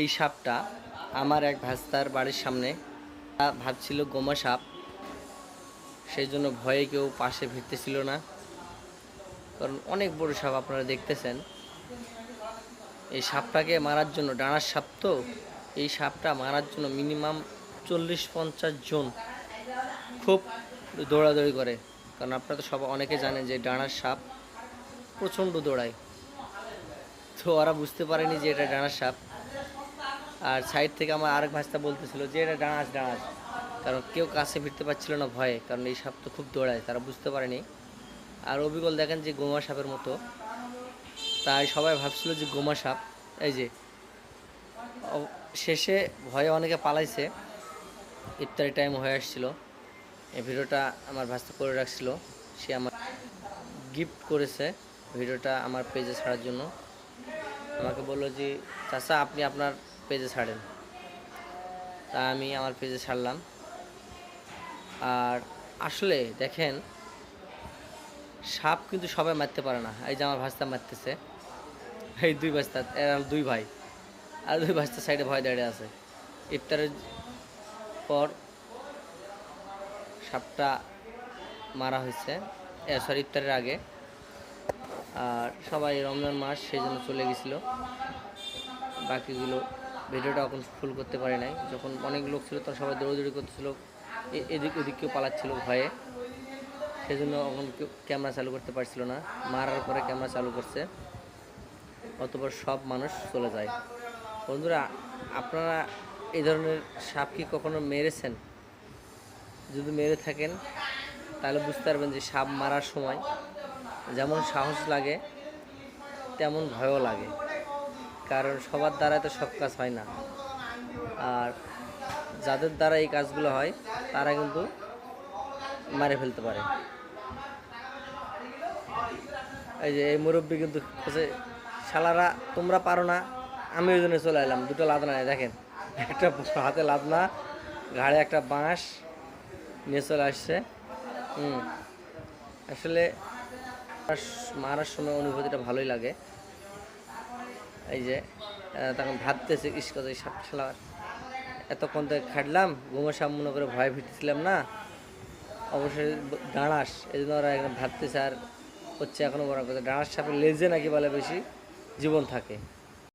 এই সাপটা আমার এক ভাস্তার বাড়ির সামনে। ভাবছিল গোমা সাপ। সেই জন্য ভয়ে কেউ পাশে ভিড়তেছিল না। কারণ অনেক বড় সাপ আপনারা দেখতেছেন। এই সাপটাকে মারার জন্য, ডানার সাপ তো, এই সাপটা মারার জন্য মিনিমাম চল্লিশ পঞ্চাশ জন খুব দৌড়াদৌড়ি করে। কারণ আপনারা তো সবাই অনেকে জানেন যে ডানার সাপ প্রচণ্ড দৌড়ায়। তো ওরা বুঝতে পারেনি যে এটা ডানার সাপ। আর সাইড থেকে আমার আরেক ভাষা বলতেছিল যে, এটা ডানাস ডানাস কারণ কেউ কাছে ফিরতে পারছিল না ভয়ে, কারণ এই সাপ তো খুব দৌড়ায়, তারা বুঝতে পারেনি। আর অবিকল দেখেন যে গোমা সাপের মতো। তাই সবাই ভাবছিল যে গোমা সাপ, এই যে শেষে ভয়ে অনেকে পালাইছে। ইফতারি টাইম হয়ে আসছিল। এই ভিডিওটা আমার ভাস্তা করে রাখছিল। সে আমার গিফট করেছে ভিডিওটা আমার পেজে ছাড়ার জন্য। আমাকে বলল যে, চাচা, আপনি আপনার পেজে ছাড়েন। তা আমি আমার পেজে ছাড়লাম। আর আসলে দেখেন, সাপ কিন্তু সবাই মারতে পারে না। এই যে আমার ভাস্তা মারতেছে। এই দুই ভাস্তা, এরা দুই ভাই। আর দুই ভাস্তার সাইডে ভয় দাঁড়িয়ে আছে। ইফতারের পর সাপটা মারা হয়েছে। সরি ইফতারের আগে। আর সবাই রমজান মাস সেই জন্য চলে গেছিল। বাকিগুলো ভিডিওটা এখন ফুল করতে পারি নাই। যখন অনেক লোক ছিল তখন সবাই দৌড়দৌড়ি করতেছিল। এদিক ওদিক কেউ পালাচ্ছিল ভয়ে। সেই জন্য এখন কেউ ক্যামেরা চালু করতে পারছিল না। মারার পরে ক্যামেরা চালু করছে। অতপর সব মানুষ চলে যায়। বন্ধুরা, আপনারা এই ধরনের সাপ কি কখনো মেরেছেন? যদি মেরে থাকেন, তাহলে বুঝতে পারবেন যে সাপ মারার সময় যেমন সাহস লাগে, তেমন ভয়ও লাগে। কারণ সবার দ্বারা তো সব কাজ হয় না। আর যাদের দ্বারা এই কাজগুলো হয়, তারা কিন্তু মারে ফেলতে পারে। এই যে এই মুরব্বী কিন্তু হচ্ছে শালারা, তোমরা পারো না, আমি ওই জন্য চলে এলাম, দুটো লাদনা নেই, দেখেন। একটা হাতে লাদনা, ঘাড়ে একটা বাঁশ, নিয়ে চলে আসছে। হুম। আসলে মারার সময় অনুভূতিটা ভালোই লাগে। এই যে তখন ভাবতেছে, ইস সব সাপ খেলার এতক্ষণ তো খাটলাম ঘুমো সাপ মনে করে ভয় ভিটেছিলাম না। অবশ্যই দাঁড়াস। এই জন্য ওরা এখন ভাবতেছে আর হচ্ছে এখনও বড় কথা ডাঁড়াস সাপের লেজে নাকি বলে বেশি জীবন থাকে।